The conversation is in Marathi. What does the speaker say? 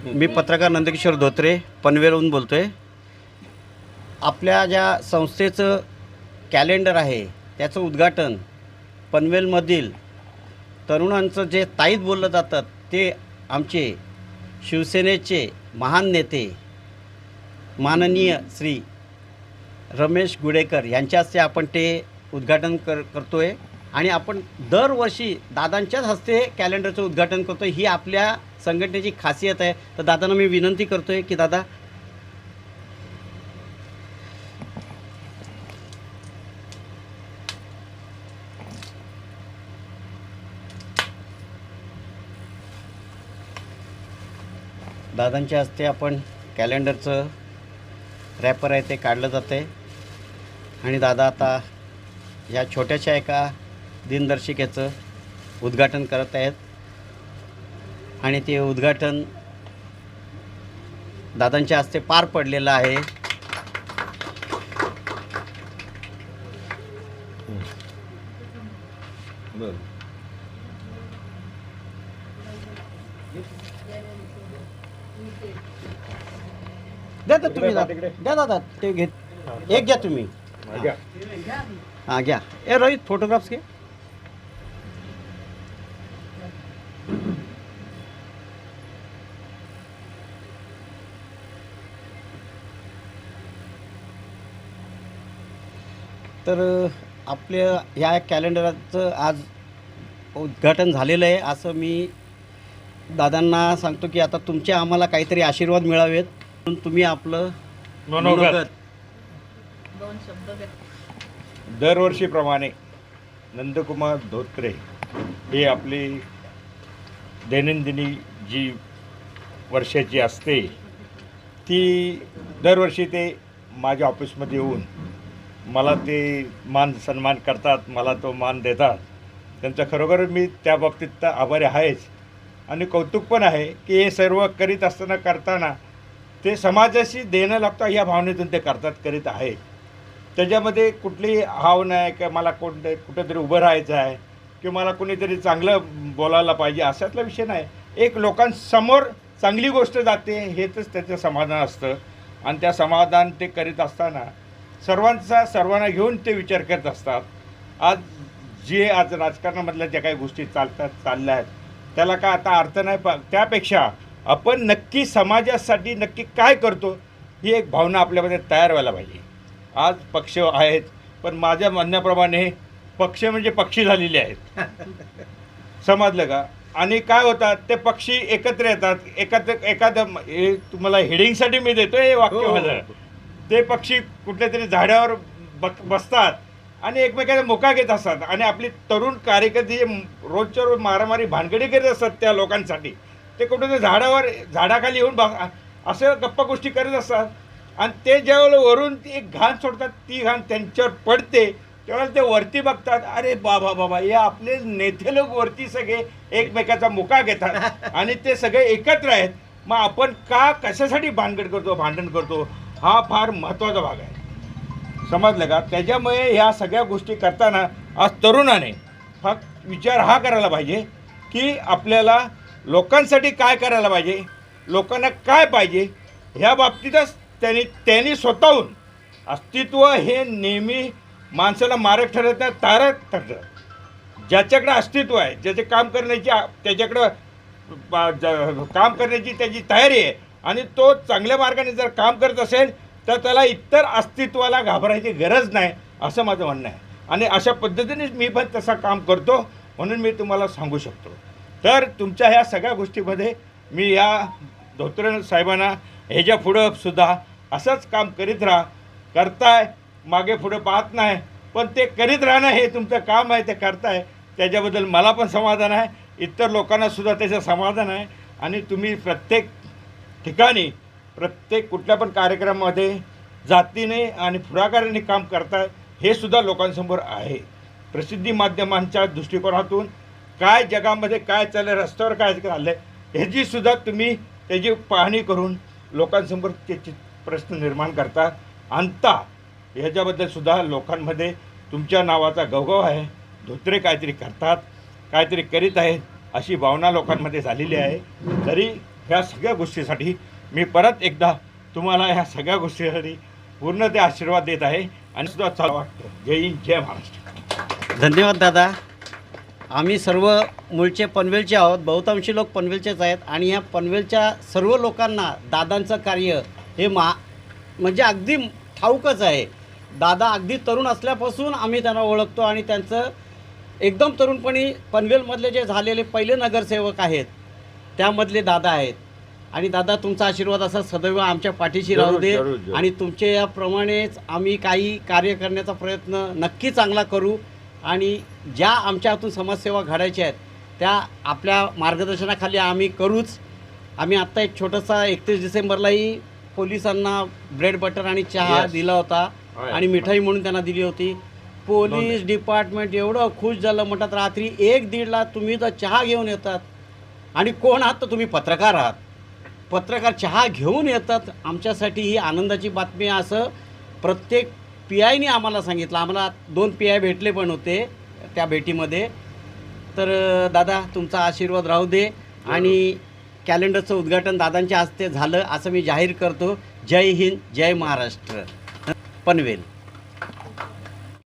मी पत्रकार नंदकिशोर धोत्रे पनवेलहून बोलतो आहे आपल्या ज्या संस्थेचं कॅलेंडर आहे त्याचं उद्घाटन पनवेलमधील तरुणांचं जे ताईत बोललं जातात ते आमचे शिवसेनेचे महान नेते माननीय श्री रमेश गुडेकर यांच्या हस्ते आपण ते उद्घाटन कर करतो आहे आणि आपण दरवर्षी दादांच्याच हस्ते कॅलेंडरचं उद्घाटन करतो ही आपल्या संघटनेची खासियत आहे. तर दादांना मी विनंती करतो आहे की दादा दादांच्या हस्ते आपण कॅलेंडरचं रॅपर आहे ते काढलं जातं आहे आणि दादा आता या छोट्याशा एका दिनदर्शिकेचं उद्घाटन करत आहेत. आणि ते उद्घाटन दादांच्या हस्ते पार पडलेलं आहे. द्या तर तुम्ही द्या दादा ते घेत एक घ्या तुम्ही. हां घ्या. ए रोहित फोटोग्राफ्स घे. तर आपल्या ह्या कॅलेंडरचं आज उद्घाटन झालेलं आहे. असं मी दादांना सांगतो की आता तुमचे आम्हाला काहीतरी आशीर्वाद मिळावेत. म्हणून तुम्ही आपलं मनोगत. दरवर्षीप्रमाणे नंदकुमार धोत्रे ही आपली दैनंदिनी जी वर्षाची असते ती दरवर्षी ते माझ्या ऑफिसमध्ये येऊन मला ते मान सन्मान करतात मला तो मान देतात. त्यांचा खरोखर मी त्या बाबतीत तर आभारी आहेच. आणि कौतुक पण आहे की हे सर्व करीत असताना करताना ते समाजाशी देणं लागतं या भावनेतून ते करतात करीत आहेत. त्याच्यामध्ये कुठलीही हाव नाही का मला कोण कुठेतरी उभं राहायचं आहे किंवा मला कोणीतरी चांगलं बोलायला पाहिजे अशातला विषय नाही. एक लोकांसमोर चांगली गोष्ट जाते हेच त्याचं समाधान असतं. आणि त्या समाधान ते करीत असताना सर्वांचा सर्वांना घेऊन ते विचार करत असतात. आज जे आज राजकारणामधल्या ज्या काही गोष्टी चालतात चालल्या आहेत त्याला काय आता अर्थ नाही. प त्यापेक्षा आपण नक्की समाजासाठी नक्की काय करतो ही एक भावना आपल्यामध्ये तयार व्हायला पाहिजे. आज पक्ष आहेत पण माझ्या म्हणण्याप्रमाणे पक्ष म्हणजे पक्षी झालेले आहेत. समजलं का? आणि काय होतात ते पक्षी एकत्र येतात. एकत्र एखादं हे तुम्हाला हेडिंगसाठी मी देतो हे वाक्य हो. माझं. ते पक्षी कुठल्या तरी झाडावर बक बसतात आणि एकमेकांचा मुका घेत असतात. आणि आपली तरुण कार्यकर्ते रोजच्या रोज मारामारी भानगडी करीत असतात त्या लोकांसाठी. ते कुठेतरी झाडावर झाडाखाली येऊन बा असं गप्पा गोष्टी करत असतात. आणि ते ज्यावेळेला वरून ती एक घाण सोडतात ती घाण त्यांच्यावर पडते त्यावेळेला ते वरती बघतात अरे बाबा बाबा हे आपले नेते लोक वरती सगळे एकमेकाचा मुका घेतात. आणि ते सगळे एकत्र आहेत. मग आपण का कशासाठी भानगड करतो भांडण करतो? हा फार महत्त्वाचा भाग आहे. समजलं का? त्याच्यामुळे ह्या सगळ्या गोष्टी करताना आज तरुणाने फक्त विचार हा करायला पाहिजे की आपल्याला लोकांसाठी काय करायला पाहिजे लोकांना काय पाहिजे ह्या बाबतीतच त्यांनी त्यांनी स्वतःहून अस्तित्व हे नेहमी माणसाला मारक ठरत नाही तारक ठरतं. ज्याच्याकडं अस्तित्व आहे ज्याचे काम करण्याची त्याच्याकडं ज- काम करण्याची त्याची तयारी आहे आणि तो चांगल्या मार्गाने जर काम करत असेल तर त्याला इतर अस्तित्वाला घाबरायची गरज नाही असं माझं म्हणणं आहे. आणि अशा पद्धतीनेच मी पण तसं काम करतो म्हणून मी तुम्हाला सांगू शकतो. तर तुमच्या ह्या सगळ्या गोष्टीमध्ये मी या धोत्रे साहेबांना ह्याच्या पुढं सुद्धा असंच काम करीत राहा. करताय मागे पुढं पाहत नाही पण ते करीत राहणं हे तुमचं काम आहे ते करताय. त्याच्याबद्दल मला पण समाधान आहे. इतर लोकांना सुद्धा त्याचं समाधान आहे. आणि तुम्ही प्रत्येक ठिकाणी प्रत्येक कुठल्या पण कार्यक्रमामध्ये जातीने आणि पुढाकाराने काम करतात हे सुद्धा लोकांसमोर आहे. प्रसिद्धी माध्यमांच्या दृष्टिकोनातून काय जगामध्ये काय चाललं आहे रस्त्यावर काय चाललं आहे ह्याची सुद्धा तुम्ही त्याची पाहणी करून लोकांसमोर त्याचे प्रश्न निर्माण करता. आणता ह्याच्याबद्दल सुद्धा लोकांमध्ये तुमच्या नावाचा गवगव आहे. धोत्रे काहीतरी करतात काहीतरी करीत आहेत अशी भावना लोकांमध्ये झालेली आहे. तरी ह्या सगळ्या गोष्टीसाठी मी परत एकदा तुम्हाला ह्या सगळ्या गोष्टीसाठी पूर्ण ते आशीर्वाद देत आहे आणि सुद्धा चालू वाटतं. जय हिंद जय महाराष्ट्र. धन्यवाद दादा. आम्ही सर्व मूळचे पनवेलचे आहोत. बहुतांशी लोक पनवेलचेच आहेत आणि या पनवेलच्या सर्व लोकांना दादांचं कार्य हे मा म्हणजे अगदी ठाऊकच आहे. दादा अगदी तरुण असल्यापासून आम्ही त्यांना ओळखतो आणि त्यांचं एकदम तरुणपणी पनवेलमधले जे झालेले पहिले नगरसेवक आहेत त्यामधले दादा आहेत आणि दादा तुमचा आशीर्वाद असा सदैव आमच्या पाठीशी राहू दे जरूर, जरूर. आणि तुमच्या याप्रमाणेच आम्ही काही कार्य करण्याचा प्रयत्न नक्की चांगला करू आणि ज्या आमच्या हातून समाजसेवा घडायच्या आहेत त्या आपल्या मार्गदर्शनाखाली आम्ही करूच आम्ही आत्ता एक छोटासा एकतीस डिसेंबरलाही पोलिसांना ब्रेड बटर आणि चहा Yes. दिला होता. आणि मिठाई म्हणून त्यांना दिली होती पोलीस डिपार्टमेंट एवढं खुश झालं म्हणतात रात्री एक दीडला तुम्ही तर चहा घेऊन येतात आणि कोण आहात तर तुम्ही पत्रकार आहात. पत्रकार चहा घेऊन येतात. आमच्यासाठी ही आनंदाची बातमी असं प्रत्येक पी आयने आम्हाला सांगितलं. आम्हाला दोन पी आय भेटले पण होते त्या भेटीमध्ये. तर दादा तुमचा आशीर्वाद राहू दे आणि कॅलेंडरचं उद्घाटन दादांच्या हस्ते झालं असं मी जाहीर करतो. जय हिंद जय महाराष्ट्र. पनवेल.